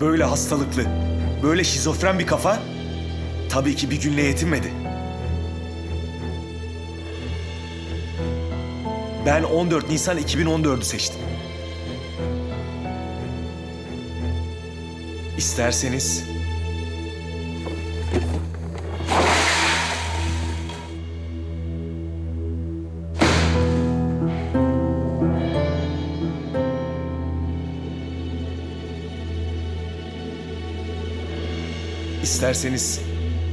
Böyle hastalıklı, böyle şizofren bir kafa tabii ki bir günle yetinmedi. Ben 14 Nisan 2014'ü seçtim. İsterseniz İsterseniz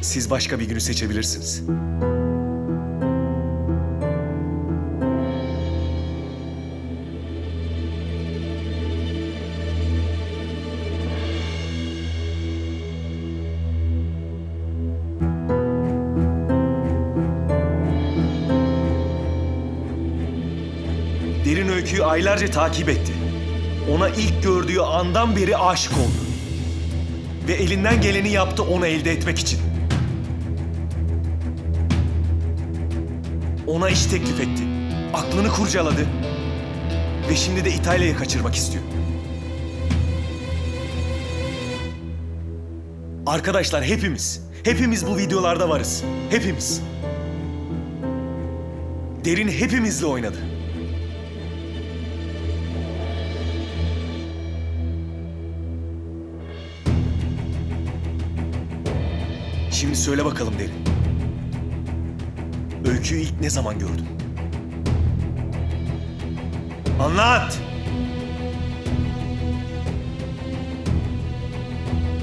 siz başka bir günü seçebilirsiniz. Derin öyküyü aylarca takip etti. Ona ilk gördüğü andan beri aşık oldu ve elinden geleni yaptı onu elde etmek için. Ona iş teklif etti. Aklını kurcaladı. Ve şimdi de İtalya'ya kaçırmak istiyor. Arkadaşlar hepimiz, hepimiz bu videolarda varız. Hepimiz. Derin hepimizle oynadı. Şimdi söyle bakalım Derin. Öyküyü ilk ne zaman gördün? Anlat!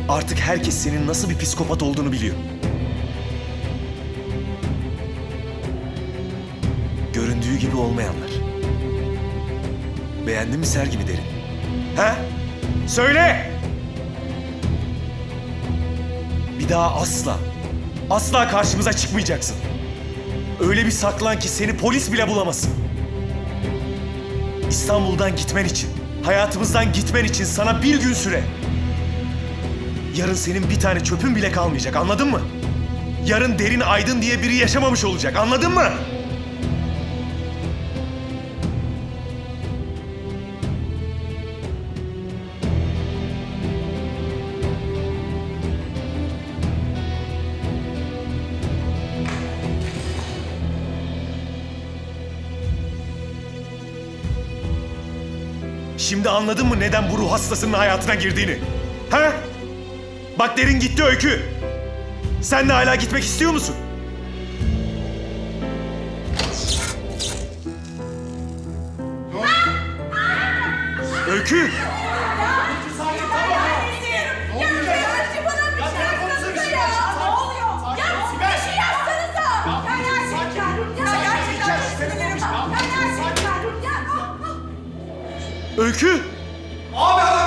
Artık herkes senin nasıl bir psikopat olduğunu biliyor. Göründüğü gibi olmayanlar. Beğendin mi sergimi Derin? Ha? Söyle! Bir daha asla, asla karşımıza çıkmayacaksın. Öyle bir saklan ki seni polis bile bulamasın. İstanbul'dan gitmen için, hayatımızdan gitmen için sana bir gün süre. Yarın senin bir tane çöpün bile kalmayacak, anladın mı? Yarın derin aydın diye biri yaşamamış olacak, anladın mı? Şimdi anladın mı neden bu ruh hastasının hayatına girdiğini? Ha? Bak derin gitti öykü. Sen de hala gitmek istiyor musun? Öykü! Öykü! Abi adam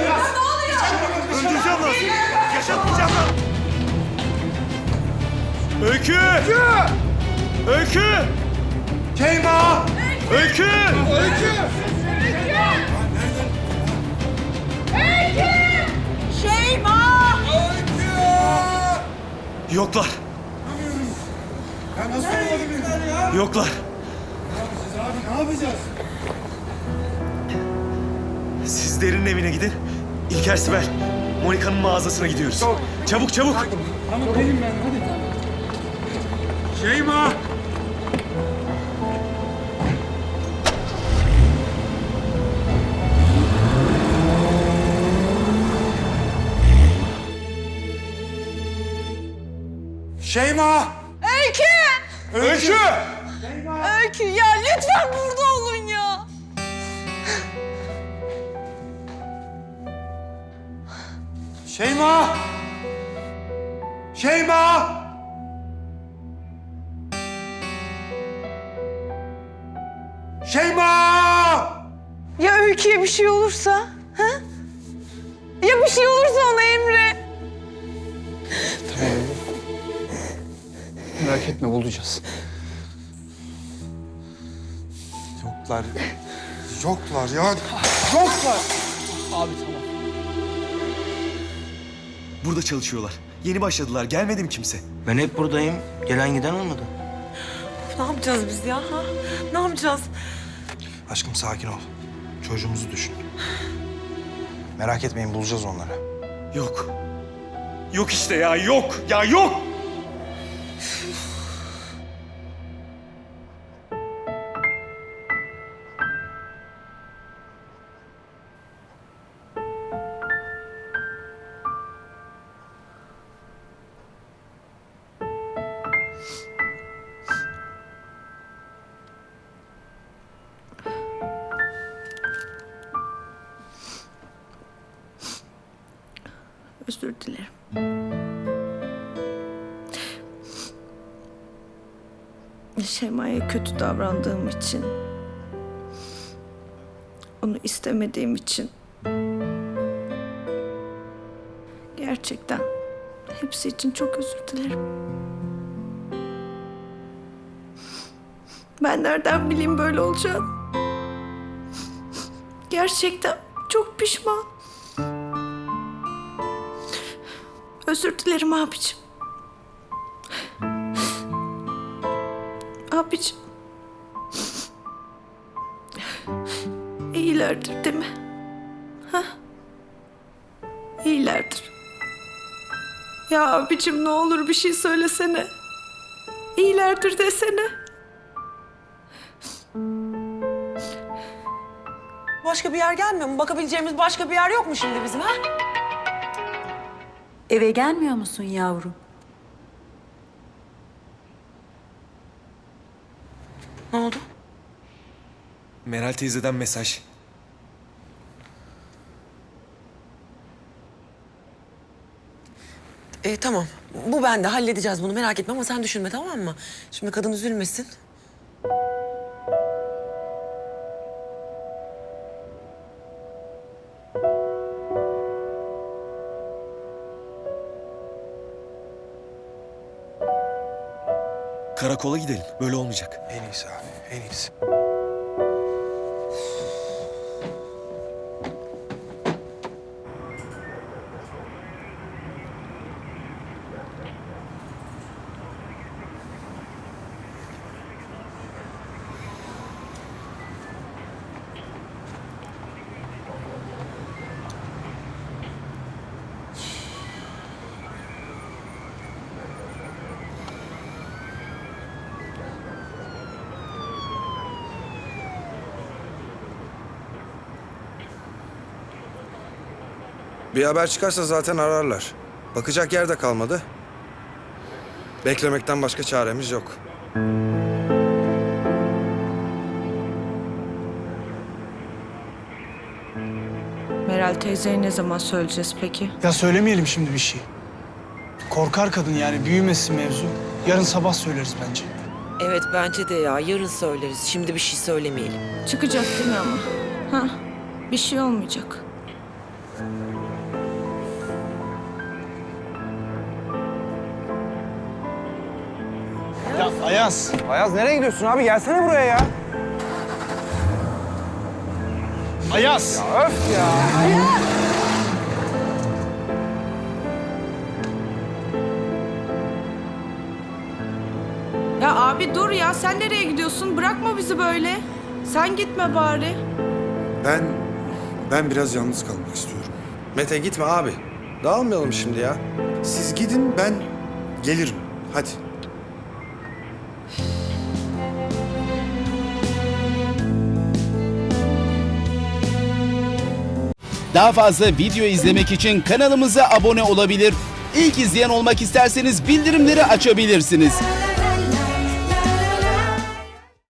Derin! Ne oluyor? Öldüreceğim lan seni! Yaşatmayacağım lan! Öykü! Öykü! Keyma! Öykü! Öykü! Şeyma! Yoklar, Ya nasıl olabilir ya? yoklar. Abi ne yapacağız? Siz Derin'in evine gidin. İlker Sibel, Monika'nın mağazasına gidiyoruz. Çabuk çabuk. Şeyma! Şeyma! Öykü! Öykü! Öykü ya lütfen burada Şeyma! Şeyma! Şeyma! Ya Öykü'ye bir şey olursa? Ha? Ya bir şey olursa ona Emre? Merak etme bulacağız. Yoklar. Yoklar ya. Yoklar. Abi tamam. Burada çalışıyorlar. Yeni başladılar. Gelmedi mi kimse? Ben hep buradayım. Gelen giden olmadı. Ne yapacağız biz ya? Ha? Ne yapacağız? Aşkım sakin ol. Çocuğumuzu düşün. Merak etmeyin bulacağız onları. Yok. Yok işte ya yok. Ya yok. Özür dilerim. Şema'ya kötü davrandığım için, onu istemediğim için gerçekten hepsi için çok özür dilerim. Ben nereden bileyim böyle olacağını? Gerçekten çok pişman. Özür dilerim abicim. Abicim. İyilerdir değil mi? Ha? İyilerdir. Ya abicim ne olur bir şey söylesene. İyilerdir desene. Başka bir yer gelmiyor mu? Bakabileceğimiz başka bir yer yok mu şimdi bizim ha? Eve gelmiyor musun yavrum? Ne oldu? Meral teyzeden mesaj. E, tamam. Bu bende. Halledeceğiz bunu. Merak etme ama sen düşünme tamam mı? Şimdi kadın üzülmesin. Karakola gidelim. Böyle olmayacak. En iyisi abi, en iyisi. Bir haber çıkarsa zaten ararlar. Bakacak yer de kalmadı. Beklemekten başka çaremiz yok. Meral teyzeye ne zaman söyleyeceğiz peki? Ya söylemeyelim şimdi bir şey. Korkar kadın yani büyümesin mevzu. Yarın sabah söyleriz bence. Evet bence de ya. Yarın söyleriz. Şimdi bir şey söylemeyelim. Çıkacak değil mi ama? Ha? Bir şey olmayacak. Ya Ayaz. Ayaz nereye gidiyorsun abi? Gelsene buraya ya. Ayaz. Öf ya. Ya abi dur ya sen nereye gidiyorsun? Bırakma bizi böyle. Sen gitme bari. Ben, ben biraz yalnız kalmak istiyorum. Mete gitme abi. Dağılmayalım şimdi ya. Siz gidin ben gelirim. Hadi. Daha fazla video izlemek için kanalımıza abone olabilir. İlk izleyen olmak isterseniz bildirimleri açabilirsiniz.